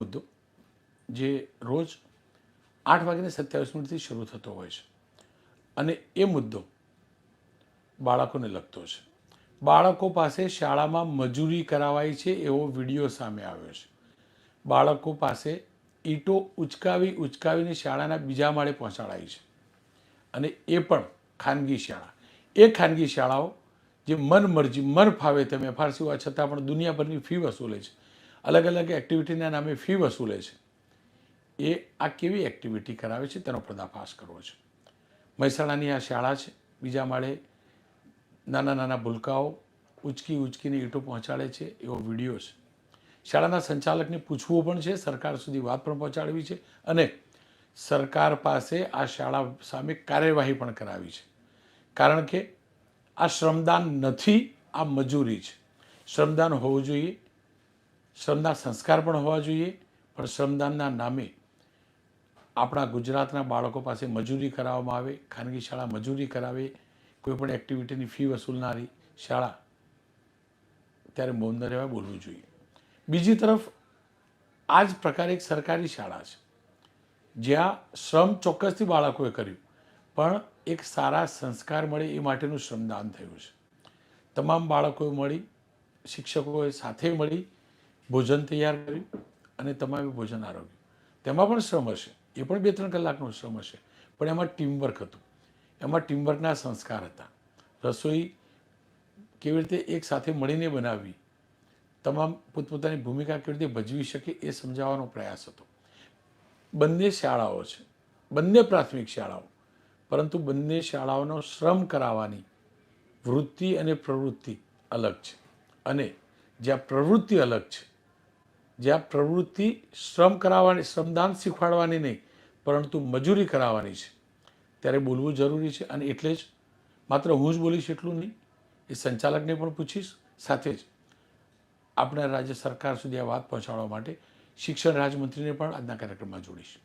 મુદ્દો, જે રોજ આઠ વાગ્યાને સત્યાવીસ મિનિટથી શરૂ થતો હોય છે. અને એ મુદ્દો બાળકોને લગતો છે. બાળકો પાસે શાળામાં મજૂરી કરાવાય છે એવો વીડિયો સામે આવ્યો છે. બાળકો પાસે ઈંટો ઉચકાવી ઉચકાવીને શાળાના બીજા માળે પહોંચાડાય છે. અને એ પણ ખાનગી શાળા. એ ખાનગી શાળાઓ જે મન મરજી મન ફાવે તેમ એફઆરસી હોવા છતાં પણ દુનિયાભરની ફી વસૂલે છે. અલગ અલગ એક્ટિવિટીના નામે ફી વસૂલે છે. એ આ કેવી એક્ટિવિટી કરાવે છે તેનો પર્દાફાશ કરવો છે. મહેસાણાની આ શાળા છે. બીજા માળે નાના નાના ભૂલકાઓ ઉચકી ઉચકીને ઈંટો પહોંચાડે છે એવો વીડિયો છે. શાળાના સંચાલકને પૂછવું પણ છે, સરકાર સુધી વાત પણ પહોંચાડવી છે અને સરકાર પાસે આ શાળા સામે કાર્યવાહી પણ કરાવી છે. કારણ કે આ શ્રમદાન નથી, આ મજૂરી છે. શ્રમદાન હોવું જોઈએ શ્રમના સંસ્કાર પણ હોવા જોઈએ, પણ શ્રમદાનના નામે આપણા ગુજરાતના બાળકો પાસે મજૂરી કરાવવામાં આવે, ખાનગી શાળા મજૂરી કરાવે કોઈપણ એક્ટિવિટીની ફી વસૂલનારી શાળા, ત્યારે મૌન રહેવા બોલવું જોઈએ. બીજી તરફ આ જ પ્રકારે એક સરકારી શાળા છે, જ્યાં શ્રમ ચોક્કસથી બાળકોએ કર્યું, પણ એક સારા સંસ્કાર મળે એ માટેનું શ્રમદાન થયું છે. તમામ બાળકોએ મળી, શિક્ષકોએ સાથે મળી ભોજન તૈયાર કર્યું અને તમારું ભોજન આરોગ્યું. તેમાં પણ શ્રમ હશે. એ પણ બે ત્રણ કલાકનો શ્રમ હશે. પણ એમાં ટીમવર્ક હતું. એમાં ટીમવર્કના સંસ્કાર હતા. રસોઈ કેવી રીતે એક સાથે મળીને બનાવવી, તમામ પોતપોતાની ભૂમિકા કેવી રીતે ભજવી શકે એ સમજાવવાનો પ્રયાસ હતો. બંને શાળાઓ છે. બંને પ્રાથમિક શાળાઓ. પરંતુ બંને શાળાઓનો શ્રમ કરાવવાની વૃત્તિ અને પ્રવૃત્તિ અલગ છે. અને જ્યાં પ્રવૃત્તિ અલગ છે જ્યાં પ્રવૃત્તિ શ્રમ કરાવવાની, શ્રમદાન શીખવાડવાની નહીં, પરંતુ મજૂરી કરાવવાની છે. ત્યારે બોલવું જરૂરી છે અને એટલે જ માત્ર હું જ બોલીશ એટલું નહીં, એ સંચાલકને પણ પૂછીશ. સાથે જ આપણા રાજ્ય સરકાર સુધી આ વાત પહોંચાડવા માટે શિક્ષણ રાજમંત્રીને પણ આજના કાર્યક્રમમાં જોડીશ.